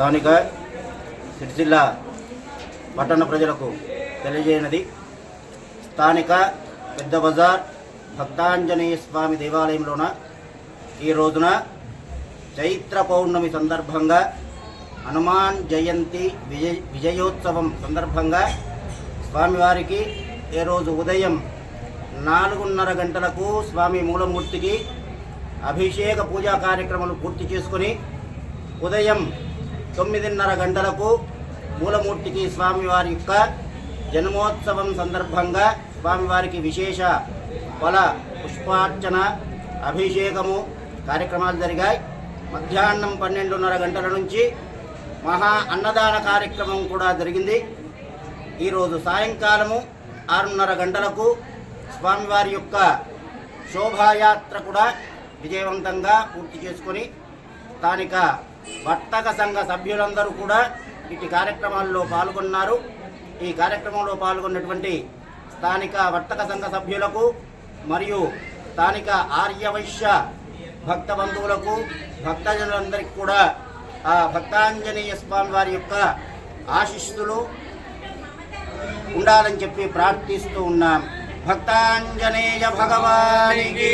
స్థానిక సిరిసిల్ల పట్టణ ప్రజలకు తెలియజేయనది. స్థానిక పెద్ద బజార్ భక్తాంజనేయ స్వామి దేవాలయంలోన ఈ రోజున చైత్ర పౌర్ణమి సందర్భంగా హనుమాన్ జయంతి విజయ విజయోత్సవం సందర్భంగా స్వామివారికి ఈ రోజు ఉదయం నాలుగున్నర గంటలకు స్వామి మూలమూర్తికి అభిషేక పూజా కార్యక్రమాలు పూర్తి చేసుకొని ఉదయం తొమ్మిదిన్నర గంటలకు మూలమూర్తికి స్వామివారి యొక్క జన్మోత్సవం సందర్భంగా స్వామివారికి విశేష ఫల పుష్పార్చన అభిషేకము కార్యక్రమాలు జరిగాయి. మధ్యాహ్నం పన్నెండున్నర గంటల నుంచి మహా అన్నదాన కార్యక్రమం కూడా జరిగింది. ఈరోజు సాయంకాలము ఆరున్నర గంటలకు స్వామివారి యొక్క శోభాయాత్ర కూడా విజయవంతంగా పూర్తి చేసుకొని స్థానిక వర్తక సంఘ సభ్యులందరూ కూడా ఇటు కార్యక్రమాల్లో పాల్గొన్నారు. ఈ కార్యక్రమంలో పాల్గొన్నటువంటి స్థానిక వర్తక సంఘ సభ్యులకు మరియు స్థానిక ఆర్యవైశ్య భక్త బంధువులకు భక్తజనులందరికీ కూడా ఆ భక్తాంజనేయ స్వామి వారి యొక్క ఆశిస్సులు ఉండాలని చెప్పి ప్రార్థిస్తూ ఉన్నాం. భక్తాంజనేయ భగవానికి